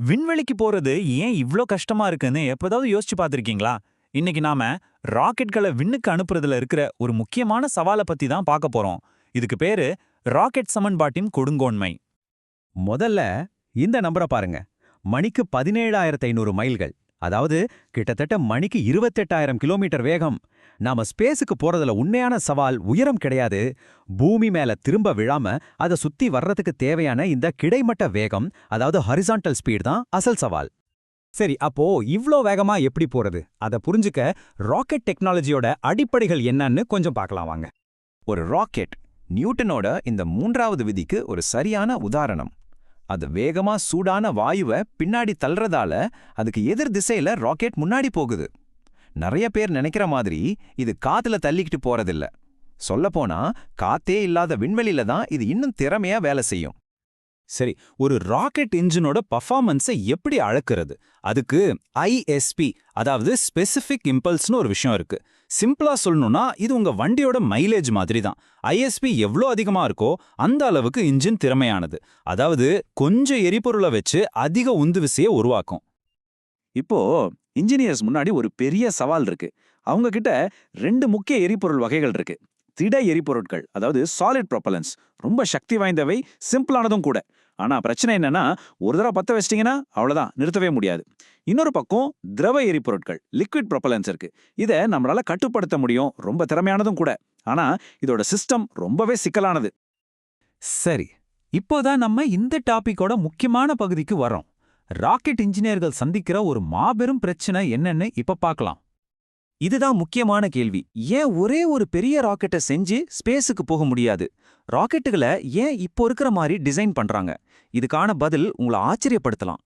விண்வெளிக்கு போறது ஏன் இவ்ளோ கஷ்டமா இருக்குன்னு எப்போதாவது யோசிச்சு பார்த்துருக்கீங்களா? இன்னைக்கு நாம ராக்கெட்களை விண்ணுக்கு அனுப்புறதுல இருக்கிற ஒரு முக்கியமான சவாலை பத்தி தான் பார்க்க போறோம். இதுக்கு பேரு ராக்கெட் சமன்பாட்டின் கொடுங்கோன்மை. முதல்ல இந்த நம்பரை பாருங்க. மணிக்கு பதினேழாயிரத்து ஐநூறு மைல்கள். அதாவது கிட்டத்தட்ட மணிக்கு இருபத்தெட்டாயிரம் கிலோமீட்டர் வேகம். நாம ஸ்பேஸுக்கு போறதுல உண்மையான சவால் உயரம் கிடையாது. பூமி மேல திரும்ப விழாம அதை சுத்தி வர்றதுக்கு தேவையான இந்த கிடைமட்ட வேகம் அதாவது ஹரிசான்டல் ஸ்பீட் தான் அசல் சவால். சரி அப்போ இவ்ளோ வேகமா எப்படி போறது? அதை புரிஞ்சுக்க ராக்கெட் டெக்னாலஜியோட அடிப்படைகள் என்னன்னு கொஞ்சம் பார்க்கலாம் வாங்க. ஒரு ராக்கெட் நியூட்டனோட இந்த மூன்றாவது விதிக்கு ஒரு சரியான உதாரணம். அது வேகமா சூடான வாயுவை பின்னாடி தள்ளுறதால அதுக்கு எதிர் திசையில ராக்கெட் முன்னாடி போகுது. நிறைய பேர் நினைக்கிற மாதிரி இது காத்துல தள்ளிக்கிட்டு போறதில்ல. சொல்லப்போனா காத்தே இல்லாத விண்வெளியில தான் இது இன்னும் திறமையா வேலை செய்யும். சரி ஒரு ராக்கெட் இன்ஜினோட பர்ஃபார்மன்ஸை எப்படி அளக்கிறது? அதுக்கு ஐஎஸ்பி அதாவது ஸ்பெசிஃபிக் இம்பல்ஸ்னு ஒரு விஷயம் இருக்கு. சிம்பிளா சொல்லணும்னா இது உங்க வண்டியோட மைலேஜ் மாதிரி தான் ஐஎஸ்பி எவ்வளோ அதிகமா இருக்கோ அந்த அளவுக்கு இன்ஜின் திறமையானது. அதாவது கொஞ்சம் எரிபொருளை வச்சு அதிக உந்து விசையை உருவாக்கும். இப்போ இன்ஜினியர்ஸ் முன்னாடி ஒரு பெரிய சவால் இருக்கு. அவங்க கிட்ட ரெண்டு முக்கிய எரிபொருள் வகைகள் இருக்கு. திட எரிபொருட்கள் அதாவது சாலிட் ப்ரொப்பலன்ஸ் ரொம்ப சக்தி வாய்ந்தவை சிம்பிளானதும் கூட. ஆனா பிரச்சனை என்னன்னா ஒரு தடவை பத்த வச்சிட்டீங்கன்னா அவ்வளோதான் நிறுத்தவே முடியாது. இன்னொரு பக்கம் திரவ எரிபொருட்கள் லிக்விட் ப்ரொப்பலன்ஸ் இருக்கு. இதை நம்மளால கட்டுப்படுத்த முடியும். ரொம்ப திறமையானதும் கூட. ஆனா இதோட சிஸ்டம் ரொம்பவே சிக்கலானது. சரி. இப்போதான் நம்ம இந்த டாபிக்கோட முக்கியமான பகுதிக்கு வரோம் ராக்கெட் இன்ஜினியர்கள் சந்திக்கிற ஒரு மாபெரும் பிரச்சனை என்னன்னு இப்ப பார்க்கலாம். இதுதான் முக்கியமான கேள்வி. ஏன் ஒரே ஒரு பெரிய ராக்கெட்டை செஞ்சு ஸ்பேஸுக்கு போக முடியாது? ராக்கெட்டுகளை ஏன் இப்போ இருக்கிற மாதிரி டிசைன் பண்றாங்க? இதுக்கான பதில் உங்களை ஆச்சரியப்படுத்தலாம்.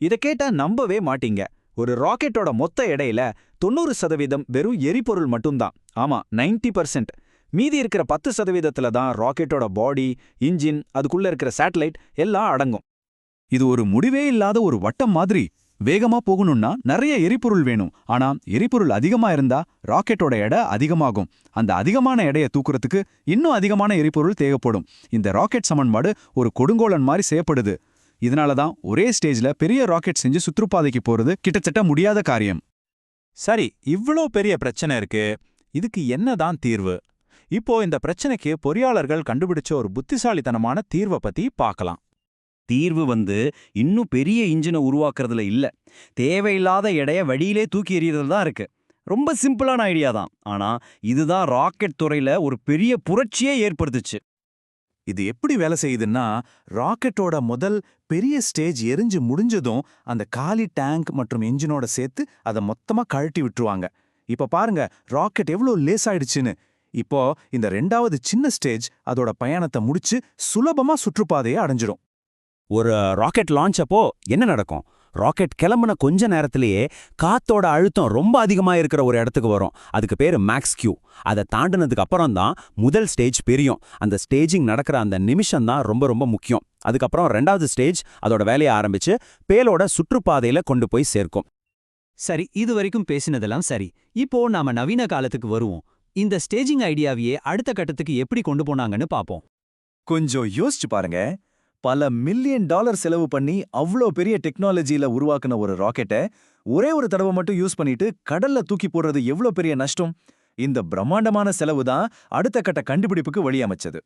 இதை கேட்டா நம்பவே மாட்டீங்க. ஒரு ராக்கெட்டோட மொத்த எடையில தொண்ணூறு சதவீதம் வெறும் எரிபொருள் மட்டும்தான். ஆமா 90% பர்சன்ட். மீதி இருக்கிற பத்து சதவீதத்துல தான் ராக்கெட்டோட பாடி இன்ஜின் அதுக்குள்ள இருக்கிற சேட்டலைட் எல்லாம் அடங்கும். இது ஒரு முடிவே இல்லாத ஒரு வட்டம் மாதிரி. வேகமா போகணும்னா நிறைய எரிபொருள் வேணும். ஆனா எரிபொருள் அதிகமா இருந்தா ராக்கெட்டோட எடை அதிகமாகும். அந்த அதிகமான எடையை தூக்குறதுக்கு இன்னும் அதிகமான எரிபொருள் தேவைப்படும். இந்த ராக்கெட் சமன்பாடு ஒரு கொடுங்கோலன் மாதிரி செய்யப்படுது. இதனால தான் ஒரே ஸ்டேஜ்ல பெரிய ராக்கெட் செஞ்சு சுற்றுப்பாதைக்கு போறது கிட்டத்தட்ட முடியாத காரியம். சரி இவ்ளோ பெரிய பிரச்சனை இருக்கு. இதுக்கு என்னதான் தீர்வு? இப்போ இந்த பிரச்சனைக்கு பொறியாளர்கள் கண்டுபிடிச்ச ஒரு புத்திசாலித்தனமான தீர்வை பத்தி பார்க்கலாம். தீர்வு வந்து இன்னும் பெரிய இன்ஜினை உருவாக்குறதுல இல்ல. தேவையில்லாத எடைய வழியிலே தூக்கி எறியறது தான் இருக்கு. ரொம்ப சிம்பிளான ஐடியா தான். ஆனா இதுதான் ராக்கெட் துறையில ஒரு பெரிய புரட்சியே ஏற்படுத்துச்சு. இது எப்படி வேலை செய்யுதுன்னா ராக்கெட்டோட முதல் பெரிய ஸ்டேஜ் எரிஞ்சு முடிஞ்சதும் அந்த காலி டேங்க் மற்றும் என்ஜினோட சேர்த்து அதை மொத்தமா கழட்டி விட்டுருவாங்க. இப்ப பாருங்க ராக்கெட் எவ்வளோ லேஸ் ஆயிடுச்சுன்னு. இப்போ இந்த ரெண்டாவது சின்ன ஸ்டேஜ் அதோட பயணத்தை முடிச்சு சுலபமா சுற்றுப்பாதையை அடைஞ்சிடும். ஒரு ராக்கெட் லான்ச் அப்போ என்ன நடக்கும்? ராக்கெட் கிளம்புன கொஞ்ச நேரத்திலேயே காத்தோட அழுத்தம் ரொம்ப அதிகமா இருக்கிற ஒரு இடத்துக்கு வரும். அதுக்கு பேரு மேக்ஸ் கியூ. அதை தாண்டினதுக்கு அப்புறம் தான் முதல் ஸ்டேஜ் பெரியும். அந்த ஸ்டேஜிங் நடக்கிற அந்த நிமிஷம் தான் ரொம்ப ரொம்ப முக்கியம். அதுக்கப்புறம் ரெண்டாவது ஸ்டேஜ் அதோட வேலையை ஆரம்பிச்சு பேலோட சுற்றுப்பாதையில கொண்டு போய் சேர்க்கும். சரி இது வரைக்கும் பேசினதெல்லாம் சரி. இப்போ நாம நவீன காலத்துக்கு வருவோம். இந்த ஸ்டேஜிங் ஐடியாவையே அடுத்த கட்டத்துக்கு எப்படி கொண்டு போனாங்கன்னு பாப்போம். கொஞ்சம் யோசிச்சு பாருங்க. பல மில்லியன் டாலர் செலவு பண்ணி அவ்வளோ பெரிய டெக்னாலஜியில உருவாக்குன ஒரு ராக்கெட்டை ஒரே ஒரு தடவை மட்டும் யூஸ் பண்ணிட்டு கடல்ல தூக்கி போடுறது எவ்வளோ பெரிய நஷ்டம்? இந்த பிரம்மாண்டமான செலவு தான் அடுத்த கட்ட கண்டுபிடிப்புக்கு வழியமைச்சது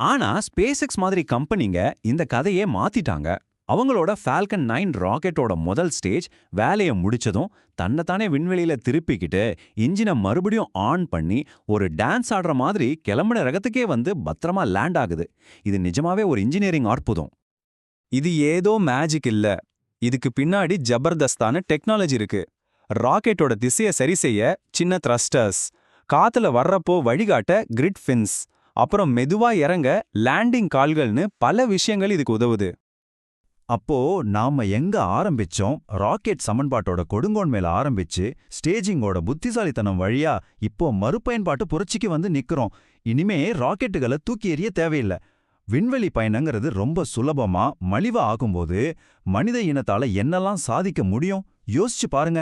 ஆனா ஸ்பேஸ் எக்ஸ் மாதிரி கம்பெனிங்க இந்த கதையே மாத்திட்டாங்க. அவங்களோட ஃபால்கன் நைன் ராக்கெட்டோட முதல் ஸ்டேஜ் வேலையை முடிச்சதும் தன்னைத்தானே விண்வெளியில திருப்பிக்கிட்டு இன்ஜினை மறுபடியும் ஆன் பண்ணி ஒரு டான்ஸ் ஆடுற மாதிரி கிளம்புன ரகத்துக்கே வந்து பத்திரமா லேண்ட் ஆகுது. இது நிஜமாவே ஒரு இன்ஜினியரிங் அற்புதம். இது ஏதோ மேஜிக் இல்ல. இதுக்கு பின்னாடி ஜபர்தஸ்தான டெக்னாலஜி இருக்கு. ராக்கெட்டோட திசையை சரி செய்ய சின்ன த்ரஸ்டர்ஸ் காத்துல வர்றப்போ வழிகாட்ட கிரிட் ஃபின்ஸ் அப்புறம் மெதுவா இறங்க லேண்டிங் கால்கள்னு பல விஷயங்கள் இதுக்கு உதவுது. அப்போ நாம எங்க ஆரம்பிச்சோம்? ராக்கெட் சமன்பாட்டோட கொடுங்கோன் மேல ஆரம்பிச்சு ஸ்டேஜிங்கோட புத்திசாலித்தனம் வழியா இப்போ மறுபயன்பாட்டு புரட்சிக்கு வந்து நிக்கிறோம். இனிமே ராக்கெட்டுகளை தூக்கி எறிய தேவையில்லை. விண்வெளி பயணங்கிறது ரொம்ப சுலபமா மலிவா ஆகும்போது மனித இனத்தால என்னெல்லாம் சாதிக்க முடியும்? யோசிச்சு பாருங்க.